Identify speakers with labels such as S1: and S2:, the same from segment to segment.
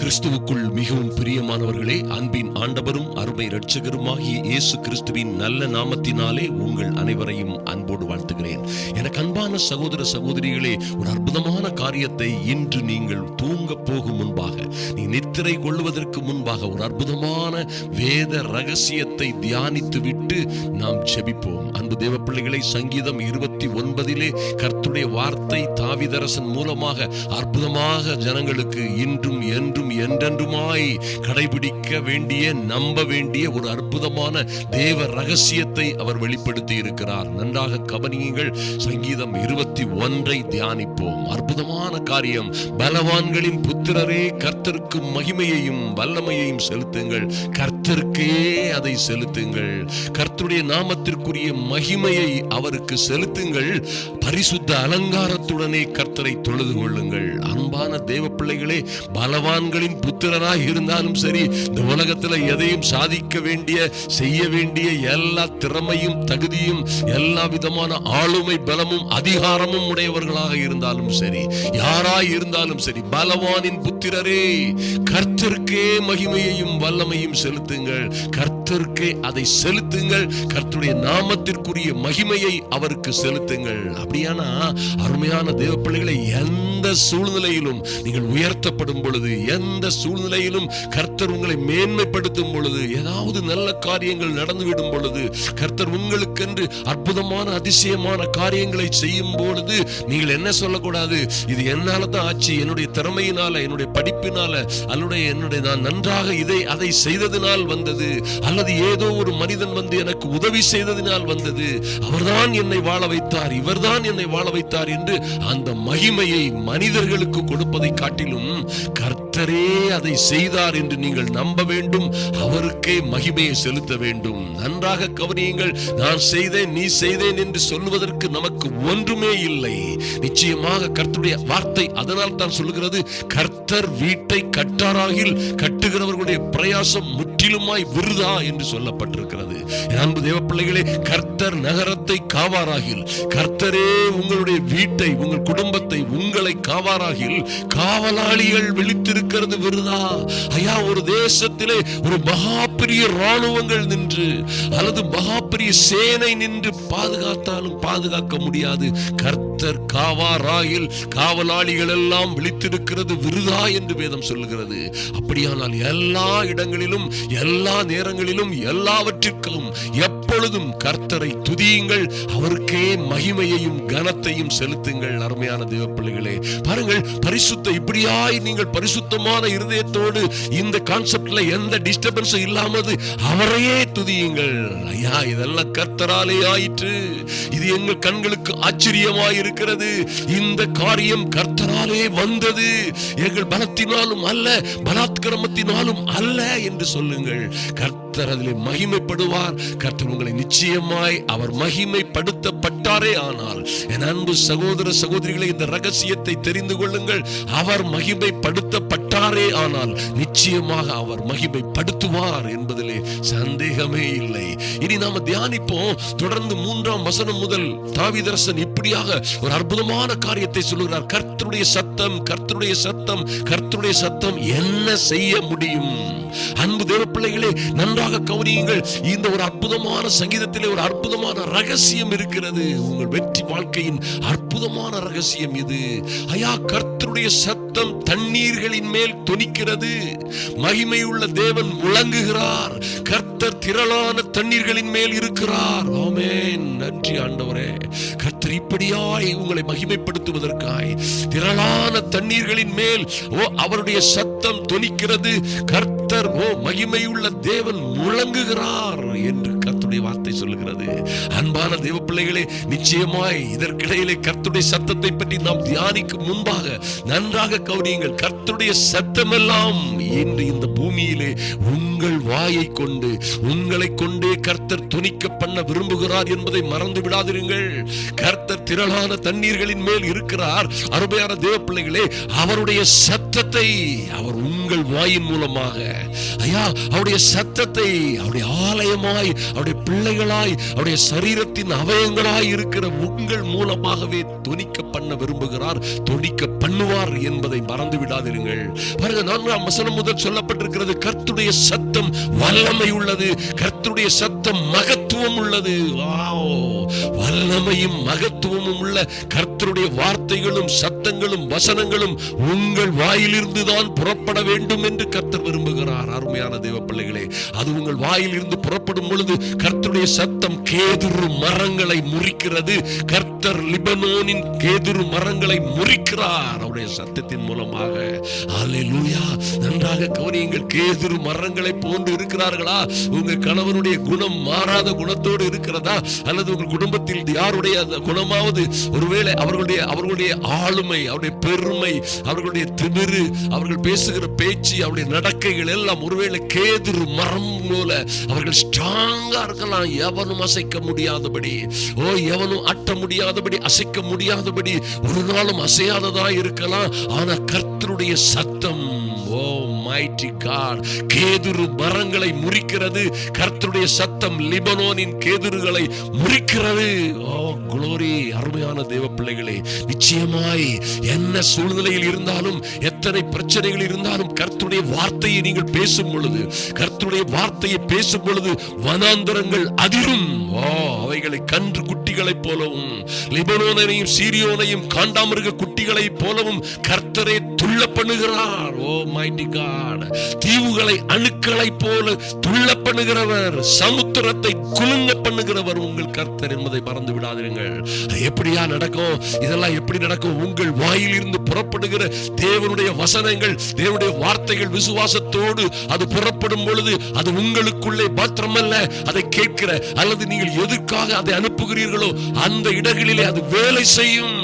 S1: கிறிஸ்துவுக்குள் மிகவும் பிரியமானவர்களே அன்பின் ஆண்டவரும் அருமை இரட்சகருமாகிய இயேசு கிறிஸ்துவின் நல்ல நாமத்தினாலே உங்கள் அனைவரையும் அன்போடு வாழ்த்துகிறேன். எனக்கு அன்பான சகோதர சகோதரிகளே ஒரு அற்புதமான காரியத்தை இன்று நீங்கள் தூங்க போகும் முன்பாக நீ நித்திரை கொள்வதற்கு முன்பாக ஒரு அற்புதமான வேத ரகசியத்தை தியானித்து என்று நாம் ஜெபிப்போம். அன்பு தேவ பிள்ளைகளை சங்கீதம் இருபத்தி ஒன்பதிலே கர்த்துடைய வார்த்தை தாவிதரசன் மூலமாக அற்புதமாக ஜனங்களுக்கு இன்றும் என்றும் என்றென்றுமாய் கடைபிடிக்க வேண்டிய நம்ப வேண்டிய ஒரு அற்புதமான தேவ ரகசியத்தை அவர் வெளிப்படுத்தி இருக்கிறார் நன்றாக கவனியுங்கள் சங்கீதம் இருபத்தி இருபத்தி ஒன்றை தியானிப்போம். அற்புதமான காரியம். பலவான்களின் புத்திரரே கர்த்தருக்கு மகிமையையும் வல்லமையையும் செலுத்துங்கள். கர்த்தருக்கே அதை செலுத்துங்கள். கர்த்தருடைய நாமத்திற்குரிய மகிமையை அவருக்கு செலுத்துங்கள். பரிசுத்த அலங்காரத்துடனே கர்த்தரை தொழுது கொள்ளுங்கள். அன்பான தேவ பிள்ளைகளே பலவான்களின் புத்திரராக இருந்தாலும் சரி இந்த உலகத்தில் எதையும் சாதிக்க வேண்டிய செய்ய வேண்டிய எல்லா திறமையும் தகுதியும் எல்லா விதமான ஆளுமை பலமும் அதிகாரம் அதிகாரமும் உடையவர்களாக இருந்தாலும் சரி யாராய் இருந்தாலும் சரி பலவானின் புத்திரரே கர்த்தருக்கே மகிமையையும் வல்லமையும் செலுத்துங்கள். கர்த்தருக்கே அதை செலுத்துங்கள். கர்த்தருடைய நாமத்திற்குரிய மகிமையை அவருக்கு செலுத்துங்கள். அப்படியானா அருமையான தேவ பிள்ளைகளை எந்த சூழ்நிலையிலும் நீங்கள் உயர்த்தப்படும் பொழுது எந்த சூழ்நிலையிலும் கர்த்தர் உங்களை மேன்மைப்படுத்தும் பொழுது ஏதாவது நல்ல காரியங்கள் நடந்துவிடும் பொழுது கர்த்தர் உங்களுக்கென்று அற்புதமான அதிசயமான காரியங்களை செய்யும் பொழுது நீங்கள் என்ன சொல்லக்கூடாது? இது என்னால தான் ஆச்சு என்னுடைய திறமையினால என்னுடைய படிப்பினால அல்லது என்னுடைய நான் நன்றாக இதை அதை செய்ததினால் வந்தது. அல்ல அல்லது ஏதோ ஒரு மனிதன் வந்து எனக்கு உதவி செய்ததினால் வந்தது. அவர்தான் என்னை வாழ வைத்தார். இவர்தான் என்னை வாழ வைத்தார் என்று அந்த மகிமையை மனிதர்களுக்கு கொடுப்பதை காட்டிலும் கர்த்தரே அதை செய்தார் என்று நீங்கள் நம்ப வேண்டும். அவருக்கே மகிமையை செலுத்த வேண்டும். நன்றாக கவனியுங்கள் நான் செய்தேன் நீ செய்தேன் என்று சொல்லுவதற்கு நமக்கு ஒன்றுமே இல்லை. நிச்சயமாக கர்த்தருடைய வார்த்தை அதனால் தான் சொல்லுகிறது கர்த்தர் வீட்டை கட்டாராகில் கட்டுகிறவர்களுடைய பிரயாசம் முற்றிலுமாய் விருதா என்று சொல்லப்பட்டிருக்கிறது. அன்பு தேவ பிள்ளைகளே கர்த்தர் நகரத்தை காவாராகில் கர்த்தரே உங்களுடைய வீட்டை உங்கள் குடும்பத்தை உங்களை காவாராகில் காவலாளிகள் இருக்கிறது விருதா? ஐயா ஒரு தேசத்திலே ஒரு மகா பெரிய ராணுவங்கள் நின்று அல்லது மகா பெரிய சேனை நின்று பாதுகாத்தாலும் பாதுகாக்க முடியாது. கர்த்தர் காவாராயில் காவலாளிகள் எல்லாம் விழித்திருக்கிறது விருதா என்று வேதம் சொல்லுகிறது. அப்படியானால் எல்லா இடங்களிலும் எல்லா நேரங்களிலும் எல்லாவற்றிற்கும் எப்பொழுதும் கர்த்தரை துதியுங்கள். அவருக்கே மகிமையையும் கனத்தையும் செலுத்துங்கள். அருமையான தேவ பிள்ளைகளே பாருங்கள் பரிசுத்த இப்படியாய் நீங்கள் பரிசுத்தமான இருதயத்தோடு இந்த கான்செப்ட்ல எந்த டிஸ்டர்பன்ஸும் இல்லாமது அவரையே துதியுங்கள். ஐயா இதெல்லாம் கர்த்தராலே ஆயிற்று. இது எங்கள் கண்களுக்கு ஆச்சரியமாய் இருக்கிறது. இந்த காரியம் கர்த்தராலே வந்தது. எங்கள் பலத்தினாலும் அல்ல பலாத்கிரமத்தினாலும் அல்ல என்று சொல்லுங்கள். கர்த்தர் அதிலே மகிமைப்படுவார். கர்த்தர் உங்களை நிச்சயமாய் அவர் மகிமைப்படுத்தப்பட்டாரே ஆனால் என் அன்பு சகோதர சகோதரிகளை இந்த ரகசியத்தை தெரிந்து கொள்ளுங்கள். அவர் மகிமைப்படுத்தப்பட்டாரே ஆனால் நிச்சயமாக அவர் மகிமைப்படுத்துவார் என்பதிலே சந்தேகமே இல்லை. இனி நாம தியானிப்போம். தொடர்ந்து மூன்றாம் வசனம் முதல் தாவிதரசன் இப்படியாக ஒரு அற்புதமான காரியத்தை சொல்லுகிறார். கர்த்தருடைய சத்தம் கர்த்தருடைய சத்தம் கர்த்தருடைய சத்தம் என்ன செய்ய முடியும்? அன்பு தேவ பிள்ளைகளே நன்றாக கவனியுங்கள். இந்த ஒரு அற்புதமான சங்கீதத்திலே ஒரு அற்புதமான ரகசியம் இருக்கிறது. உங்கள் வெற்றி வாழ்க்கையின் அற்புதமான ரகசியம் இது. ஐயா கர்த்தருடைய சத்தம் தண்ணீர்களின் மேல் துணிக்கிறது. மகிமையுள்ள தேவன் முழங்குகிறார். கர்த்தர் திரளான தண்ணீர்களின் மேல் இருக்கிறார். ஆமேன். நன்றி ஆண்டவரே. கர்த்தர் இப்படியாய் உங்களை மகிமைப்படுத்துவதற்காய் திரளான தண்ணீர்களின் மேல் ஓ அவருடைய சத்தம் தொனிக்கிறது. கர்த்தர் ஓ மகிமையுள்ள தேவன் முழங்குகிறார் என்று கர்த்துடைய வார்த்தை சொல்லுகிறது. அன்பான தேவ பிள்ளைகளே நிச்சயமாய் இதற்கிடையிலே கர்த்துடைய சத்தத்தை பற்றி நாம் தியானிக்கும் முன்பாக நன்றாக கவனியுங்கள். கர்த்துடைய சத்தமெல்லாம் இன்று இந்த பூமியிலே உங்கள் வாயை கொண்டு உங்களை கொண்டே கர்த்தர் துணிக்க பண்ண விரும்புகிறார் என்பதை மறந்து விடாதிருங்கள். கர்த்தர் திரளான தண்ணீர்களின் மேல் இருக்கிறார். அருமையான தேவ பிள்ளைகளே அவருடைய சத்தத்தை அவர் உங்கள் வாயின் மூலமாக ஐயா அவருடைய சத்தத்தை அவருடைய ஆலயமாய் அவருடைய பிள்ளைகளாய் அவருடைய சரீரத்தின் அவயங்களாய் இருக்கிற உங்கள் மூலமாகவே துணிக்க பண்ண விரும்புகிறார் துணிக்க பண்ணுவார் என்பதை மறந்து விடாதிருங்கள் பாருங்க நான்காம் வசனம் முதல் சொல்லப்பட்டிருக்கிறது கர்த்துடைய சத்தம் வல்லமை உள்ளது கர்த்துடைய சத்தம் மகத்துவம் உள்ளது வாவ். வல்லமையும் மகத்துவமும் உள்ள கர்த்தருடைய வார்த்தைகளும் சத்தங்களும் வசனங்களும் உங்கள் வாயிலிருந்து தான் புறப்பட வேண்டும் என்று கர்த்தர் விரும்புகிறார். அருமையான தேவ பிள்ளைகளே அது உங்கள் வாயிலிருந்து புறப்படும் பொழுது கர்த்தருடைய சத்தம் கேதுரு மரங்களை முறிக்கிறது. கர்த்தர் லிபனோனின் கேதுரு மரங்களை முறிக்கிறார் அவருடைய சத்தத்தின் மூலமாக. நன்றாக கவனியுங்கள் கேதுரு மரங்களை போன்று இருக்கிறார்களா? உங்க கணவனுடைய குணம் மாறாத குணத்தோடு இருக்கிறதா? அல்லது உங்கள் குடும்பத்தில் யாருடைய அந்த குணமாவது ஒருவேளை அவர்களுடைய அவர்களுடைய ஆளுமை அவருடைய பெருமை அவர்களுடைய திமிரு அவர்கள் பேசுகிற பேச்சு அவருடைய நடக்கைகள் எல்லாம் ஒருவேளை கேதுரு மரம் போல அவர்கள் ஸ்ட்ராங்கா இருக்கலாம். எவனும் அசைக்க முடியாதபடி. ஓ எவனும் அட்ட முடியாதபடி அசைக்க முடியாதபடி ஒரு நாளும் அசையாததா இருக்கலாம். ஆனா கர்த்தருடைய சத்தம் மைட்டி காட் கேதுரு மரங்களை முறிக்கிறது. கர்த்தருடைய சத்தம் லிபனோனின் கேதுருகளை முறிக்கிறது. ஓ குளோரி அருமையான தேவ பிள்ளைகளே நிச்சயமாய் என்ன சூழ்நிலையில் இருந்தாலும் எத்தனை பிரச்சனைகள் இருந்தாலும் கர்த்தருடைய வார்த்தையை நீங்கள் பேசும் பொழுது கர்த்தருடைய வார்த்தையை பேசும் பொழுது வனாந்தரங்கள் அதிரும். ஓ அவைகளை கன்று குட்டி குட்டிகளைப் போலவும் லிபனோனையும் சீரியோனையும் காண்டாமிருக குட்டிகளைப் போலவும் கர்த்தரை துள்ள பண்ணுகிறார் ஓ மைண்டி காட். தீவுகளை அணுக்களைப் போல துள்ள பண்ணுகிறவர் சமுத்திரத்தை குலுங்க பண்ணுகிறவர் உங்கள் கர்த்தர் என்பதை மறந்து விடாதீர்கள் எப்படியா நடக்கும்? இதெல்லாம் எப்படி நடக்கும்? உங்கள் வாயில் இருந்து புறப்படுகிற தேவனுடைய வசனங்கள் தேவனுடைய வார்த்தைகள் விசுவாசத்தோடு அது புறப்படும் பொழுது அது உங்களுக்குள்ளே மாத்திரமல்ல அதை கேட்கிற அல்லது நீங்கள் எதற்காக அதை அனுப்புகிறீர்களோ அந்த இடங்களிலே அது வேலை செய்யும்.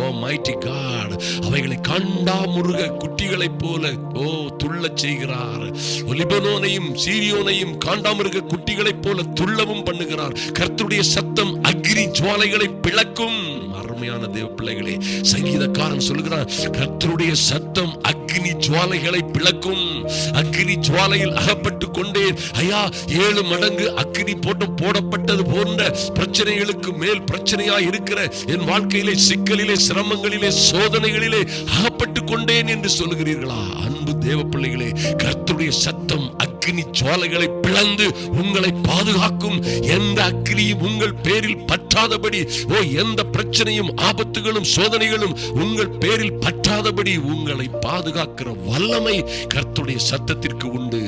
S1: ஓ மைட்டி காட் அவைகளை கண்டா முருக குட்டிகளைப் போல ஓ துள்ள செய்கிறார். ஒலிபனோனையும் சீரியோனையும் காண்டாமிருக குட்டிகளைப் போல துள்ளவும் பண்ணுகிறார். கர்த்தருடைய சத்தம் அக்னி ஜுவாலைகளை பிளக்கும். அருமையான தேவ பிள்ளைகளே சங்கீதக்காரன் சொல்கிறார் கர்த்தருடைய சத்தம் அக்னி ஜுவாலைகளை பிளக்கும். அக்னி ஜுவாலையில் அகப்பட்டு கொண்டேன் ஐயா ஏழு மடங்கு அக்னி போட்டு போடப்பட்டது போன்ற பிரச்சனைகளுக்கு மேல் பிரச்சனையா இருக்கிற என் வாழ்க்கையிலே சிக்கலிலே சிரமங்களிலே சோதனைகளிலே அகப்பட்டு கொண்டேன் என்று சொல்லுகிறீர்களா? அன்பு தேவ பிள்ளைகளே கர்த்தருடைய சத்தம் அக்னி சோலைகளை பிளந்து உங்களை பாதுகாக்கும் எந்த அக்னியும் உங்கள் பேரில் பற்றாதபடி ஓ எந்த பிரச்சனையும் ஆபத்துகளும் சோதனைகளும் உங்கள் பேரில் பற்றாதபடி உங்களை பாதுகாக்கிற வல்லமை கர்த்துடைய சத்தத்திற்கு உண்டு.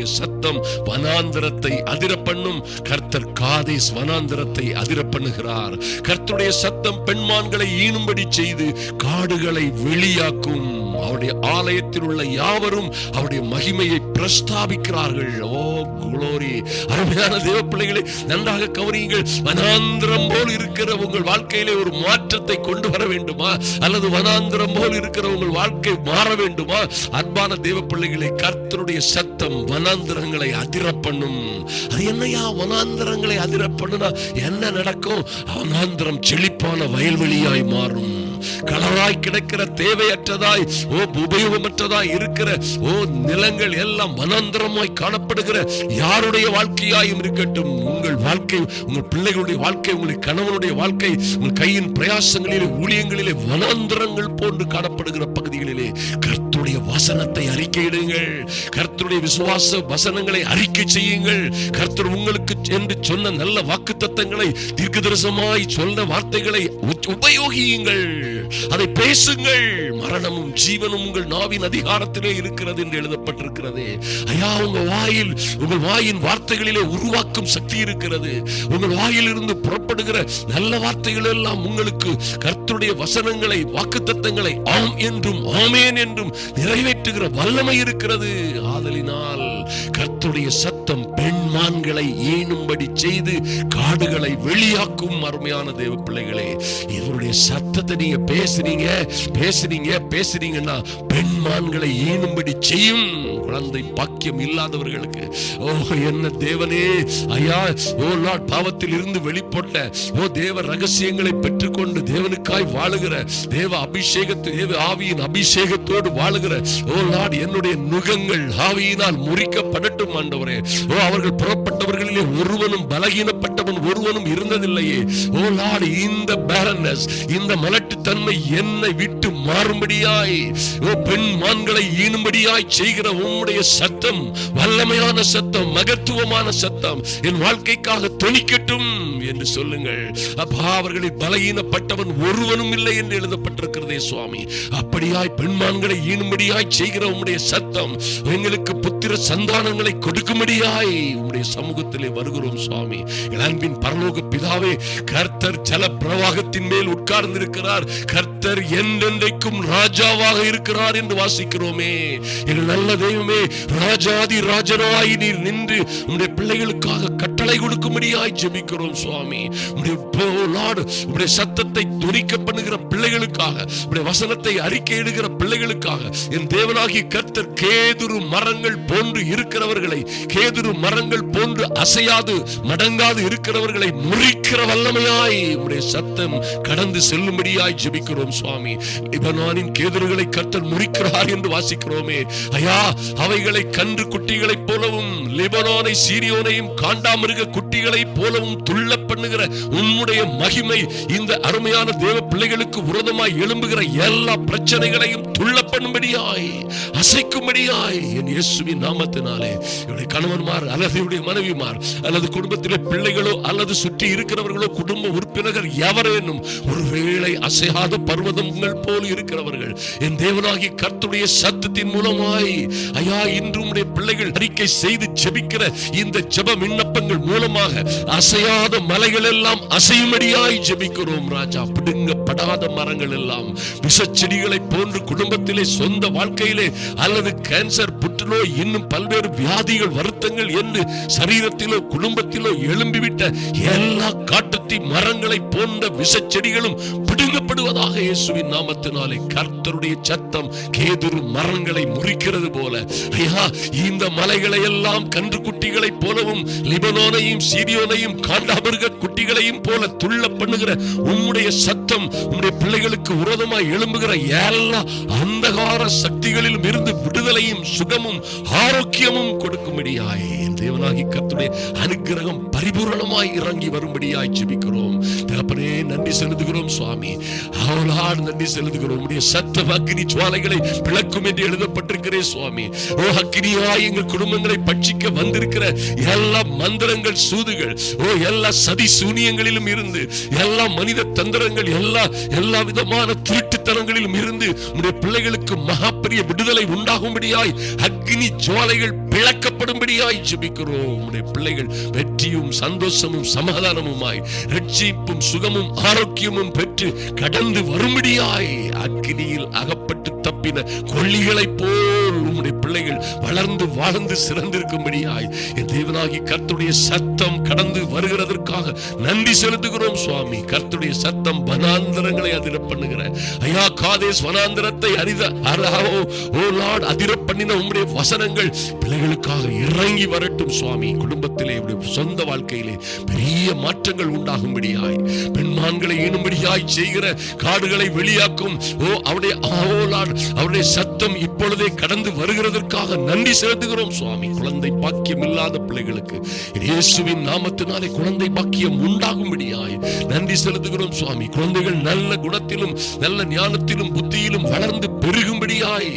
S1: கர்த்தருடைய சத்தம் வனாந்தரத்தை அதிர பண்ணும் கர்த்தர் காதேஸ் வனாந்தரத்தை அதிர பண்ணுகிறார் கர்த்தருடைய சத்தம் பெண்மான்களை ஈனும்படி செய்து காடுகளை வெளியாக்கும். அவருடைய ஆலயத்தில் உள்ள யாவரும் அவருடைய மகிமையை பிரஸ்தாபிக்கிறார்கள். ஓ குளோரி அருமையான தேவ பிள்ளைகளை நன்றாக கவனியுங்கள். வனாந்திரம் போல் இருக்கிற உங்கள் வாழ்க்கையிலே ஒரு மாற்றத்தை கொண்டு வர வேண்டுமா? அல்லது வனாந்திரம் போல் இருக்கிற உங்கள் வாழ்க்கை மாற வேண்டுமா? அன்பான தேவ பிள்ளைகளை கர்த்தருடைய சத்தம் வனாந்திரங்களை அதிர பண்ணும் அது என்னையா வனாந்திரங்களை அதிர பண்ணுனா என்ன நடக்கும்? வனாந்திரம் செழிப்பான வயல்வெளியாய் மாறும். களவாய் கிடக்கிற தேவையற்றதாய் ஓ உபயோகமற்றதாய் இருக்கிற ஓ நிலங்கள் எல்லாம் மனந்திரமாய் காணப்படுகிற யாருடைய வாழ்க்கையாயும் இருக்கட்டும் உங்கள் வாழ்க்கை உங்கள் பிள்ளைகளுடைய வாழ்க்கை உங்கள் கணவனுடைய வாழ்க்கை உங்கள் கையின் பிரயாசங்களிலே ஊழியங்களிலே வனாந்திரங்கள் போன்று காணப்படுகிற பகுதிகளிலே கர்த்தருடைய வசனத்தை அறிக்கையிடுங்கள் கர்த்தருடைய விசுவாச வசனங்களை அறிக்கை செய்யுங்கள். கர்த்தர் உங்களுக்கு என்று சொன்ன நல்ல வாக்கு தத்தங்களை தீர்க்கதரிசமாய் சொன்ன வார்த்தைகளை உபயோகியுங்கள். அதை பேசுங்கள். மரணமும் ஜீவனும் உங்கள் நாவின் அதிகாரத்திலே இருக்கிறது என்று எழுதப்பட்டிருக்கிறது. ஐயா உங்க வாயில் உங்கள் வாயின் வார்த்தைகளிலே உருவாக்கும் சக்தி இருக்கிறது. உங்கள் வாயில் இருந்து புறப்படுகிற நல்ல வார்த்தைகள் எல்லாம் உங்களுக்கு கர்த்தருடைய வசனங்களை வாக்கு தத்தங்களை ஆம் என்றும் ஆமேன் என்றும் நிறைவேற்றுகிற வல்லமை இருக்கிறது. ஆதலினால் கர்த்தருடைய சத்தம் பெண்மான்களை ஈனும்படி செய்து காடுகளை வெளியாக்கும் அருமையான தேவ பிள்ளைகளே. இவருடைய சத்தத்தை நீங்க பேசுறீங்க பேசுறீங்க பேசுறீங்கன்னா பெண்மான்களை ஈனும்படி செய்யும் குழந்தை பாக்கியம் இல்லாதவர்களுக்கு. ஓ என்ன தேவனே. ஐயா ஓ லார்ட் பாவத்தில் இருந்து வெளிப்பட்ட ஓ தேவ ரகசியங்களை பெற்றுக்கொண்டு தேவனுக்காய் வாழுகிற தேவ அபிஷேகத்தை தேவ ஆவியின் அபிஷேகத்தோடு வாழுகிற ஓ லார்ட் என்னுடைய நுகங்கள் ஆவியினால் முறிக்க முறிக்கப்படட்டும் ஆண்டவரே. ஓ அவர்கள் புறப்பட்டவர்களிலே ஒருவனும் பலகீனப்பட்டவன் ஒருவனும் இருந்ததில்லையே. ஓ லார்ட் இந்த பேரனஸ் இந்த மலட்டுத்தன்மை என்னை விட்டு மாறும்படியாய் ஓ பெண் மான்களை ஈனும்படியாய் செய்கிற உம்முடைய சத்தம் வல்லமையான சத்தம் மகத்துவமான சத்தம் என் வாழ்க்கைக்காக துணிக்கட்டும் என்று சொல்லுங்கள். அப்பா அவர்களை பலகீனப்பட்டவன் ஒருவனும் இல்லை என்று எழுதப்பட்டிருக்கிறதே சுவாமி. அப்படியாய் பெண்மான்களை ஈனும்படியாய் செய்கிற உம்முடைய சத்தம் எங்களுக்கு புத்திர சந்தானங்களை கொடுக்கும்படியாய் உம்முடைய சமூகத்திலே வருகிறோம் சுவாமி. இளம் அன்பின் பரலோக பிதாவே கர்த்தர் ஜல பிரவாகத்தின் மேல் உட்கார்ந்திருக்கிறார். கர்த்தர் என்றென்றைக்கும் ராஜாவாக இருக்கிறார் என்று வாசிக்கிறோமே. எங்கள் நல்ல தெய்வமே ராஜாதி ராஜனாய் நீர் நின்று உம்முடைய பிள்ளைகளுக்காக கட்டளை கொடுக்கும்படியாய் ஜெபிக்கிறோம் சுவாமி. உம்முடைய சத்தத்தை துணிக்க பண்ணுகிற பிள்ளைகளுக்காக உடைய வசனத்தை அறிக்கையிடுகிற பிள்ளைகளுக்காக என் தேவனாகிய கர்த்தர் கேதுரு மரங்கள் போன்று இருக்கிறவர்களை கேதுரு மரங்கள் போன்று அசையாது மடங்காது இருக்கிறவர்களை முறிக்கிற வல்லமையாய் உடைய சத்தம் கடந்து செல்லும்படியாய் ஜெபிக்கிறோம் சுவாமி. லிபனானின் கேதர்களை கர்த்தர் முறிக்கிறார் என்று வாசிக்கிறோமே. ஐயா அவைகளை கன்று குட்டிகளைப் போலவும் லிபனானை சீரியோனையும் காண்டாமிருக குட்டிகளைப் போலவும் துள்ள பண்ணுகிற உன்னுடைய மகிமை இந்த அருமையான தேவ பிள்ளைகளுக்கு உரதமாய் எழும்புகிற எல்லா பிரச்சனைகளையும் துள்ள பண்ணும்படியாய் அசைக்கும்படியாய். என் இயேசுவின் நாமத்தினாலே இவருடைய கணவன்மார் அல்லது இவருடைய மனைவிமார் அல்லது குடும்பத்திலே பிள்ளைகளோ அல்லது சுற்றி இருக்கிறவர்களோ குடும்ப உறுப்பினர்கள் எவரேனும் ஒருவேளை அசையாத பர்வதம் உங்கள் போல் இருக்கிறவர்கள் என் தேவனாகி கர்த்துடைய சத்தத்தின் மூலமாய் ஐயா இன்று உம்முடைய பிள்ளைகள் அறிக்கை செய்து ஜெபிக்கிற இந்த ஜெப விண்ணப்பங்கள் மூலமாக அசையாத மலைகள் எல்லாம் அசையும்படியாய் ஜெபிக்கிறோம் ராஜா. படாத மரங்கள் எல்லாம் விஷச்செடிகளை போன்று குடும்பத்திலே சொந்த வாழ்க்கையிலே அல்லது கேன்சர் புற்றுநோய் இன்னும் பல்வேறு வியாதிகள் வருத்தங்கள் என்று சரீரத்திலோ குடும்பத்திலோ எழும்பிவிட்ட எல்லா காட்டுத்தி மரங்களை போன்ற விஷச்செடிகளும் பிடுங்கப்படுவதாக இயேசுவின் நாமத்தினாலே கர்த்தருடைய சத்தம் கேதுரு மரங்களை முறிக்கிறது போல. ஐயா இந்த மலைகளை எல்லாம் கன்று குட்டிகளைப் போலவும் லிபனோனையும் சீரியோனையும் காண்டாமிருக குட்டிகளையும் போல துள்ள பண்ணுகிற உம்முடைய சத்தம் உம்முடைய பிள்ளைகளுக்கு உரதமாய் எழும்புகிற எல்லா அந்தகார சக்திகளிலும் இருந்து விடுதலையும் சுகமும் ஆரோக்கியமும் கொடுக்கும்படியாய் தேவனாகி கத்துடைய அனுகிரகம் பரிபூரணமாய் இறங்கி வரும்படியாய் ஜெபிக்கிறோம். தகப்பனே நன்றி செலுத்துகிறோம் சுவாமி. அவளால் நன்றி செலுத்துகிறோம். உடைய சத்த அக்னி ஜுவாலைகளை பிளக்கும் என்று எழுதப்பட்டிருக்கிறே சுவாமி. ஓ அக்னியாய் எங்கள் குடும்பங்களை பட்சிக்க வந்திருக்கிற எல்லா மந்திரங்கள் சூதுகள். ஓ எல்லா சதி சூனியங்களிலும் இருந்து எல்லா மனித தந்திரங்கள் எல்லா எல்லா விதமான திருட்டுத்தனங்களிலும் இருந்து உடைய பிள்ளைகளுக்கு மகாபெரிய விடுதலை உண்டாகும்படியாய் அக்னி ஜுவாலைகள் விளக்கப்படும்படியாய் ஜெபிக்கிறோம். உம்முடைய பிள்ளைகள் வெற்றியும் சந்தோஷமும் சமாதானமுமாய் ரட்சிப்பும் சுகமும் ஆரோக்கியமும் பெற்று கடந்து வரும்படியாய் அக்னியில் அகப்பட்டு தப்பின கொள்ளிகளைப் போல் உம்முடைய பிள்ளைகள் வளர்ந்து வாழ்ந்து சிறந்திருக்கும்படியாய் என் தேவனாகி கர்த்துடைய சத்தம் கடந்து வருகிறதற்காக நன்றி செலுத்துகிறோம் சுவாமி. கர்த்துடைய சத்தம் வனாந்தரங்களை அதிர பண்ணுகிற. ஐயா காதேஸ் வனாந்தரத்தை அறித அராவோ ஓ லார்ட் அதிர பண்ணின உம்முடைய வசனங்கள் பிள்ளைகளுக்காக இறங்கி வரட்டும் சுவாமி. குடும்பத்திலே சொந்த வாழ்க்கையிலே பெரிய மாற்றங்கள் உண்டாகும்படியாய் பெண்மான்களை ஈனும்படியாய் செய்கிற காடுகளை வெளியாக்கும். ஓ அவருடைய ஓ அவருடைய சத்தம் இப்பொழுதே கடந்து வருகிறதற்காக நன்றி செலுத்துகிறோம் சுவாமி. குழந்தை பாக்கியம் இல்லாத பிள்ளைகளுக்கு. இயேசுவின் நாமத்தினாலே குழந்தை பாக்கியம் உண்டாகும்படியாய் நன்றி செலுத்துகிறோம் சுவாமி. குழந்தைகள் நல்ல குணத்திலும் நல்ல ஞானத்திலும் புத்தியிலும் வளர்ந்து பெருகும்படியாய்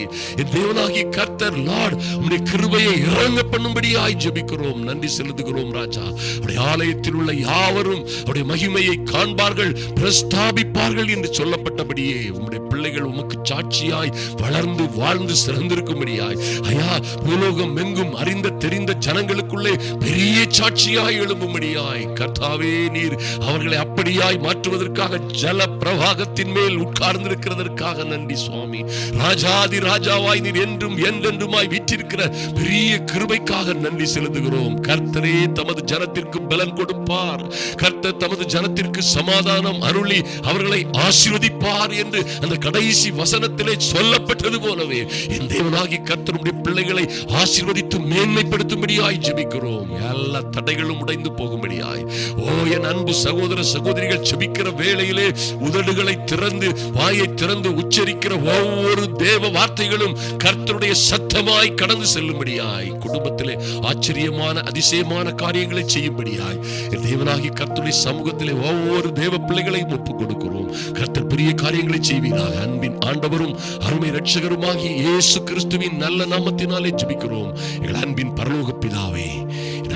S1: தேவனாகி கர்த்தர் லார்ட் உம்முடைய கிருபையை இறங்க பண்ணும்படியாய் ஜெபிக்கிறோம். நன்றி செலுத்துகிறோம் ராஜா. அவருடைய ஆலயத்தில் உள்ள யாவரும் அவருடைய மகிமையை காண்பார்கள் பிரஸ்தாபிப்பார்கள் என்று சொல்லப்பட்டபடியே உம்முடைய பிள்ளைகள் உமக்கு சாட்சியாய் வளர்ந்து வாழ்ந்து சிறந்திருக்கும்படியாய். ஐயா பூலோகம் எங்கும் அறிந்த தெரிந்த ஜனங்களுக்குள்ளே பெரிய சாட்சியாய் எழும்பும்படியாய். கர்த்தாவே நீர் அவர்களை அப்படியாய் மாற்றுவதற்காக ஜல பிரவாகத்தின் மேல் உட்கார்ந்திருக்கிறதற்காக நன்றி சுவாமி. ராஜாதி ராஜாவாய் நீர் என்றும் என்றென்றுமாய் வீற்றிருக்கிற பெரிய கிருபைக்காக நன்றி செலுத்துகிறோம். கர்த்தரே தமது ஜனத்திற்கு பலன் கொடுப்பார். கர்த்தர் தமது ஜனத்திற்கு சமாதானம் அருளி அவர்களை ஆசீர்வதிப்பார் என்று அந்த கடைசி வசனத்திலே சொல்லப்பட்டது போலவே என் தேவனாகி கர்த்தருடைய பிள்ளைகளை ஆசீர்வதித்து மேன்மைப்படுத்தும்படியாய் ஜெபிக்கிறோம். எல்லா தடைகளும் உடைந்து போகும்படியாய். ஓ என் அன்பு சகோதர சகோதரிகள் ஜெபிக்கிற வேளையிலே உதடுகளை திறந்து வாயை திறந்து உச்சரிக்கிற ஒவ்வொரு தேவ வார்த்தைகளும் கர்த்தருடைய சத்தமாய் கடந்து செல்லும்படியாய் குடும்பத்திலே ஆச்சரியமான அதிசயமான காரியங்களை செய்யும்படியாய் தேவனாகி கர்த்தருடைய சமூகத்திலே ஒவ்வொரு தேவ பிள்ளைகளையும் ஒப்புக் கொடுக்கிறோம் கர்த்தர் பெரிய காரியங்களை செய்வீராக. அன்பின் ஆண்டவரும் அருமை ரட்சகருமாகிய இயேசு கிறிஸ்துவின் நல்ல நாமத்தினாலே ஜெபிக்கிறோம். எங்கள் அன்பின் பரலோக பிதாவே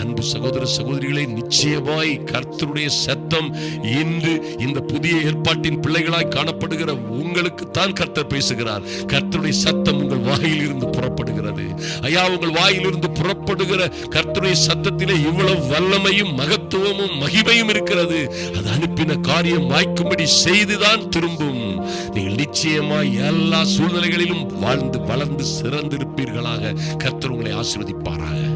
S1: அன்பு சகோதர சகோதரிகளை நிச்சயமாய் கர்த்தருடைய சத்தம் இன்று இந்த புதிய ஏற்பாட்டின் பிள்ளைகளாய் காணப்படுகிற உங்களுக்கு தான் கர்த்தர் பேசுகிறார். கர்த்தருடைய சத்தம் உங்கள் வாயில் இருந்து புறப்படுகிறது. ஐயா உங்கள் வாயிலிருந்து புறப்படுகிற கர்த்தருடைய சத்தத்திலே இவ்வளவு வல்லமையும் மகத்துவமும் மகிமையும் இருக்கிறது. அது அனுப்பின காரியம் வாய்க்கும்படி செய்துதான் திரும்பும். நீங்கள் நிச்சயமாய் எல்லா சூழ்நிலைகளிலும் வாழ்ந்து வளர்ந்து சிறந்திருப்பீர்களாக. கர்த்தர் உங்களை ஆசிர்வதிப்பாராக.